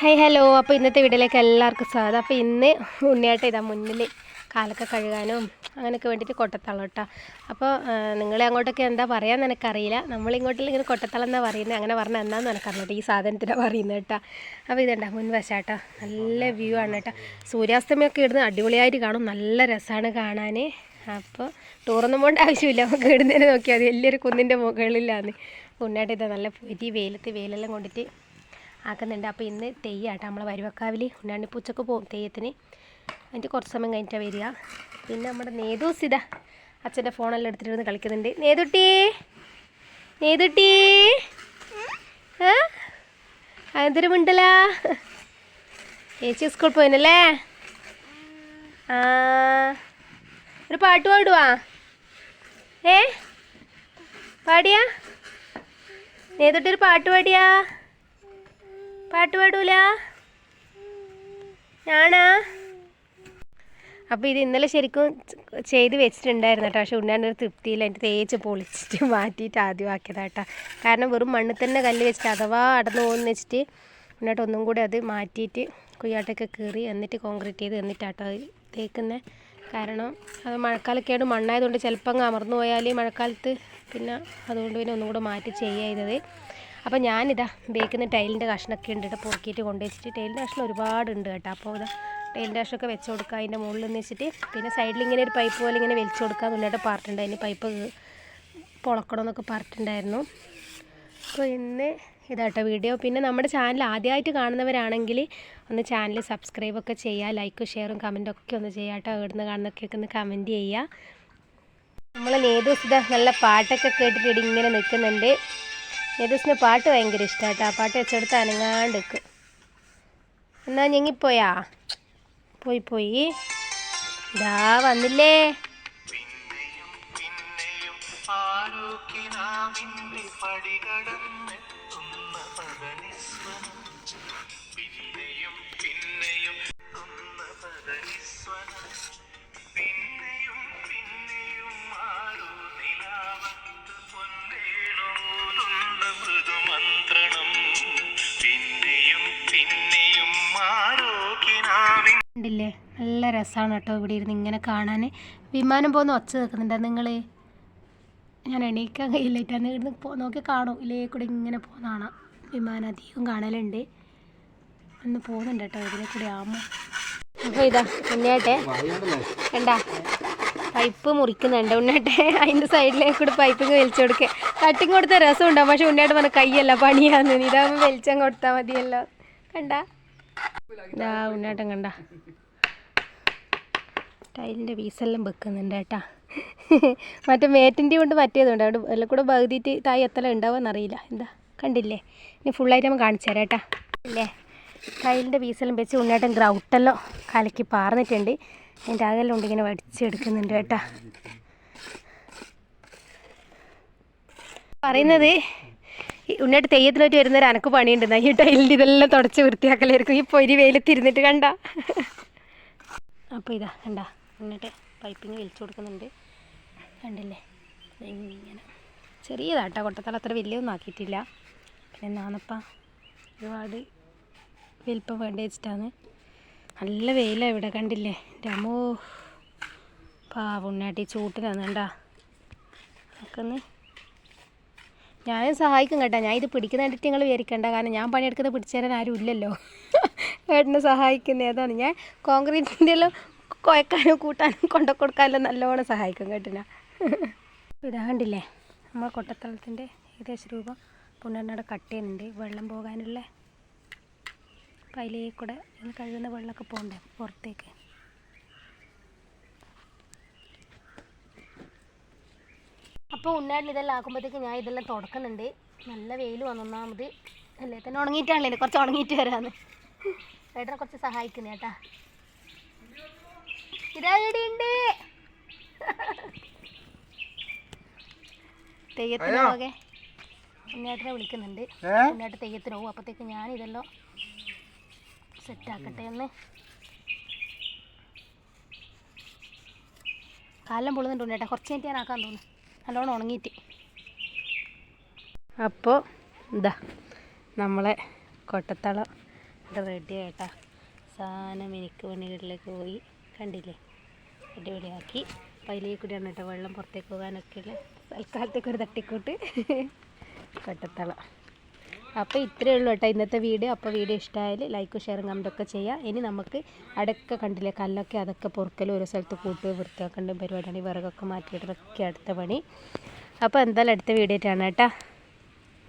Hi hello അപ്പോൾ ഇന്നത്തെ വീഡിയോയിലേക്ക് എല്ലാവർക്കും സ്വാഗതം. അപ്പോൾ ഇന്ന് ഉണ്ണിയാട്ടം ഇതാ മുന്നിൽ കാലൊക്കെ കഴുകാനും അങ്ങനെയൊക്കെ വേണ്ടിയിട്ട് കൊട്ടത്തളം കേട്ടോ അപ്പോൾ നിങ്ങളെ അങ്ങോട്ടൊക്കെ എന്താ പറയാന്ന് എനിക്കറിയില്ല. നമ്മളിങ്ങോട്ടിൽ ഇങ്ങനെ കൊട്ടത്തളം എന്നാ പറയുന്നത് അങ്ങനെ പറഞ്ഞാൽ എന്താണെന്ന് എനിക്കറിയില്ല ഈ സാധനത്തിനാണ് പറയുന്നത് കേട്ടോ. അപ്പോൾ ഇതുണ്ട മുൻവശാട്ടോ. നല്ല വ്യൂ ആണ് കേട്ടോ. സൂര്യാസ്തമയമൊക്കെ ഇടുന്ന അടിപൊളിയായിട്ട് കാണും. നല്ല രസമാണ് കാണാൻ അപ്പോൾ ടൂറൊന്നും പോകേണ്ട ആവശ്യമില്ല. നമുക്ക് ഇടുന്നതിന് നോക്കിയാൽ മതി. വലിയൊരു കുന്നിന്റെ മുകളിലാണ് ഉണ്ണായിട്ട് ഇതാ നല്ല പൊരി വെയിലത്ത് വെയിലെല്ലാം കൊണ്ടിട്ട് ആക്കുന്നുണ്ട്. അപ്പോൾ ഇന്ന് തെയ്യാട്ടോ. നമ്മൾ വരുവക്കാവിൽ ഉണ്ണാണ്ടി പൂച്ചക്ക് പോകും തെയ്യത്തിന്. അതിന്റെ കുറച്ച് സമയം കഴിഞ്ഞിട്ടാണ് വരിക. പിന്നെ നമ്മുടെ നേതൂസ് ഇതാ അച്ഛന്റെ ഫോണെല്ലാം എടുത്തിട്ടിരുന്ന് കളിക്കുന്നുണ്ട്. നേതുട്ടി നേതുട്ടി. ആ എന്തൊരു മിണ്ടലാ? ചേച്ചി സ്കൂളിൽ പോയിനല്ലേ? ആ ഒരു പാട്ട് പാടുവാ. ഏ? പാടിയാ? നേതുട്ടി ഒരു പാട്ട് പാടിയാ? പാട്ട് പാടൂല? ഞാനാ? അപ്പോൾ ഇത് ഇന്നലെ ശരിക്കും ചെയ്ത് വെച്ചിട്ടുണ്ടായിരുന്നു കേട്ടോ പക്ഷെ ഒരു തൃപ്തിയില്ല. അതിന്റെ തേച്ച് പൊളിച്ചിട്ട് മാറ്റിയിട്ട് ആദ്യം ആക്കിയതാട്ടോ കാരണം വെറും മണ്ണിൽ തന്നെ കല്ല് വെച്ചിട്ട് അഥവാ അടന്നു പോകുന്ന വെച്ചിട്ട് ഉണ്ണാട്ട് ഒന്നും കൂടി അത് മാറ്റിയിട്ട് കുയ്യാട്ടൊക്കെ കീറി എന്നിട്ട് കോൺക്രീറ്റ് ചെയ്ത് എന്നിട്ടാട്ടോ അത് തേക്കുന്നത് കാരണം അത് മഴക്കാലൊക്കെയാണ് മണ്ണായതുകൊണ്ട് ചിലപ്പോൾ അങ്ങ് അമർന്നു പോയാൽ മഴക്കാലത്ത് പിന്നെ അതുകൊണ്ട് പിന്നെ ഒന്നും കൂടെ മാറ്റി ചെയ്യുക ചെയ്തത്. അപ്പോൾ ഞാനിതാ ബേക്കുന്ന ടൈലിന്റെ കഷ്ണമൊക്കെ ഉണ്ട്. പൊറുക്കിയിട്ട് കൊണ്ടുവച്ചിട്ട് ടൈലിന്റെ കഷ്ണം ഒരുപാടുണ്ട് കേട്ടോ. അപ്പോൾ ഇതാ ടൈലിന്റെ കഷ്ണമൊക്കെ വെച്ച് കൊടുക്കുക അതിന്റെ മുകളിൽ നിന്ന് വെച്ചിട്ട് പിന്നെ സൈഡിൽ ഇങ്ങനെ ഒരു പൈപ്പ് പോലെ ഇങ്ങനെ വലിച്ചു കൊടുക്കാൻ മുന്നോട്ട് പാർട്ടുണ്ട്. അതിന് പൈപ്പ് പൊളക്കണമെന്നൊക്കെ പറഞ്ഞിട്ടുണ്ടായിരുന്നു. അപ്പോൾ ഇന്ന് ഇതാട്ടോ വീഡിയോ. പിന്നെ നമ്മുടെ ചാനൽ ആദ്യമായിട്ട് കാണുന്നവരാണെങ്കിൽ ഒന്ന് ചാനൽ സബ്സ്ക്രൈബ് ഒക്കെ ചെയ്യുക. ലൈക്കും ഷെയറും കമന്റും ഒക്കെ ഒന്ന് ചെയ്യുക കേട്ടോ. എവിടുന്ന് കാണുന്നൊക്കെ ഒന്ന് കമന്റ് ചെയ്യുക. നമ്മൾ ഏത് ഇതാ നല്ല പാട്ടൊക്കെ കേട്ടിട്ട് ഇങ്ങനെ നിൽക്കുന്നുണ്ട്. നേതൂസിന് പാട്ട് ഭയങ്കര ഇഷ്ടമാണ് പാട്ട് വെച്ചെടുത്ത് അനങ്ങാണ്ട് എന്നാ ഞെങ്ങിപ്പോയാ? പോയി പോയി. ഇതാ വന്നില്ലേ. പിന്നെയും ഉണ്ടില്ലേ നല്ല രസമാണ് കേട്ടോ ഇവിടെ ഇരുന്ന് ഇങ്ങനെ കാണാൻ വിമാനം പോകുന്ന ഒച്ച നിൽക്കുന്നുണ്ടോ നിങ്ങൾ ഞാൻ എണീക്കാൻ കഴിയില്ലായിട്ടാണ് ഇവിടുന്ന് പോ നോക്കി കാണും. ഇല്ലേ കൂടെ ഇങ്ങനെ പോകുന്ന കാണാം. വിമാനം അധികം കാണലുണ്ട്. ഒന്ന് പോകുന്നുണ്ട് കേട്ടോ. ഇതിലെ കൂടെ ആകുമ്പോൾ അപ്പോൾ ഇതാ ഉണ്ണിയാട്ടെ. കണ്ടാ? പൈപ്പ് മുറിക്കുന്നുണ്ട് ഉണ്ണിയാട്ടെ. അതിന്റെ സൈഡിലേക്ക് കൂടെ പൈപ്പ് വലിച്ചു കൊടുക്കുക കട്ടിങ് കൊടുത്ത രസം ഉണ്ടാവും പക്ഷെ ഉണ്ണിയാട്ട് പറഞ്ഞ കൈയല്ല പണിയാന്ന്. ഇതാകുമ്പോൾ വലിച്ചം കൊടുത്താൽ മതിയല്ലോ. കണ്ടാ? ഇതാ ഉണ്ണാട്ടം കണ്ട. ടൈലിന്റെ പീസെല്ലാം വെക്കുന്നുണ്ട് കേട്ടാ. മറ്റേ മേറ്റിന്റെ കൊണ്ട് മറ്റേതുണ്ട് അവിടെ എല്ലാം കൂടെ പകുതിയിട്ട് തായ് എത്തല ഉണ്ടാവുമെന്നറിയില്ല എന്താ? കണ്ടില്ലേ? ഇനി ഫുള്ളായിട്ട് നമ്മൾ കാണിച്ചു തരാം കേട്ടാ. ഇല്ലേ? ടൈലിന്റെ പീസെല്ലാം വെച്ച് ഉന്നേട്ടം ഗ്രൗട്ടെല്ലാം കലക്കി പാർന്നിട്ടുണ്ട്. അതിന്റെ അകലെല്ലാം ഉണ്ട് ഇങ്ങനെ വടിച്ചെടുക്കുന്നുണ്ട് കേട്ടാ. പറയുന്നത് ഈ ഉണ്ണിയായിട്ട് തെയ്യത്തിനായിട്ട് വരുന്നവർ അനക്ക് പണിയുണ്ട്. ഈ ടൈലിന്റെ ഇതെല്ലാം തുടച്ച് വൃത്തിയാക്കലായിരിക്കും. ഈ പൊരി വെയിലത്തിരുന്നിട്ട് കണ്ട. അപ്പോൾ ഇതാ കണ്ട. എന്നിട്ട് പൈപ്പിങ് വലിച്ചു കൊടുക്കുന്നുണ്ട്. കണ്ടില്ലേ? ഇങ്ങനെ. ചെറിയതാട്ടോ. കൊട്ടത്തല അത്ര വലിയൊന്നും ആക്കിയിട്ടില്ല. പിന്നെ നാണപ്പ ഒരുപാട് വലിപ്പം വേണ്ട വെച്ചിട്ടാണ്. നല്ല വെയിലാണ് ഇവിടെ കണ്ടില്ലേ? രമോ പാവുണ്ണാട്ടി ചൂട്ടിനാണ് കണ്ടാ. ഒക്കെ ഞാനും സഹായിക്കും കേട്ടോ. ഞാൻ ഇത് പിടിക്കുന്ന കണ്ടിട്ട് നിങ്ങൾ വിചാരിക്കേണ്ട. കാരണം ഞാൻ പണിയെടുക്കുന്നത് പിടിച്ചു തരാൻ ആരും ഇല്ലല്ലോ. ഏട്ടനെ സഹായിക്കുന്ന ഏതാണ്. ഞാൻ കോൺക്രീറ്റിന്റെ എല്ലാം കുഴക്കാനും കൂട്ടാനും കൊണ്ട കൊടുക്കാനും നല്ലോണം സഹായിക്കും കേട്ടിനാ. ഇതാ കണ്ടില്ലേ? നമ്മൾ കൊട്ടത്തളത്തിന്റെ ഏകദേശം രൂപം പുണ്ണണ്ണയുടെ കട്ട് ചെയ്യുന്നുണ്ട്. വെള്ളം പോകാനുള്ള അപ്പം അതിലേക്ക് കൂടെ കഴുകുന്ന വെള്ളമൊക്കെ പോകണ്ടേ? പുറത്തേക്ക്. അപ്പോൾ ഉണ്ണാട്ടിൽ ഇതെല്ലാം ആക്കുമ്പോഴത്തേക്ക് ഞാൻ ഇതെല്ലാം തുടക്കുന്നുണ്ട്. നല്ല വെയിൽ വന്നൊന്നാമത് അല്ലേ? തന്നെ ഉണങ്ങിയിട്ടാണല്ലേ കുറച്ച് ഉണങ്ങിയിട്ട് വരാന്ന്. ഏട്ടനെ കുറച്ച് സഹായിക്കുന്നേ ഏട്ടാ ഇതാ ഇവിടെ ഉണ്ട്. തെയ്യത്തിന് പോകെ ഉണ്ണേട്ടനെ വിളിക്കുന്നുണ്ട്. ഉണ്ണേട്ട തെയ്യത്തിന് പോകും അപ്പോഴത്തേക്ക് ഞാൻ ഇതെല്ലാം സെറ്റാക്കട്ടെ ഒന്ന്. കാലം പൊളുന്നുണ്ട് ഉണ്ണേട്ടാ. കുറച്ച് കഴിഞ്ഞിട്ട് ഞാൻ ആക്കാൻ തോന്നുന്നു. നല്ലോണം ഉണങ്ങിയിട്ട്. അപ്പോൾ ഇതാ നമ്മളെ കൊട്ടത്തളം ഇവിടെ റെഡി ആയിട്ടാ. സാധനം എനിക്ക് പണികളിലേക്ക് പോയി. കണ്ടില്ലേ? അടിപൊളിയാക്കി. അപ്പോൾ അതിലേക്ക് കൂടിയാണ് കേട്ടോ വെള്ളം പുറത്തേക്ക് പോകാനൊക്കെയുള്ള തൽക്കാലത്തേക്ക് ഒരു തട്ടിക്കൂട്ട്. കൊട്ടത്തള. അപ്പോൾ ഇത്രയേ ഉള്ളൂ കേട്ടോ ഇന്നത്തെ വീഡിയോ. അപ്പോൾ വീഡിയോ ഇഷ്ടമായാൽ ലൈക്കും ഷെയറും കമന്റൊക്കെ ചെയ്യാം. ഇനി നമുക്ക് അടക്ക കണ്ടില്ലേ കല്ലൊക്കെ അതൊക്കെ പൊറുക്കലും ഒരു സ്ഥലത്ത് കൂട്ടുക വൃത്തിയാക്കേണ്ട പരിപാടിയാണ്. ഈ വിറകൊക്കെ മാറ്റിയിട്ടതൊക്കെ അടുത്ത പണി. അപ്പോൾ എന്തായാലും അടുത്ത വീഡിയോ ആയിട്ടാണ് കേട്ടോ.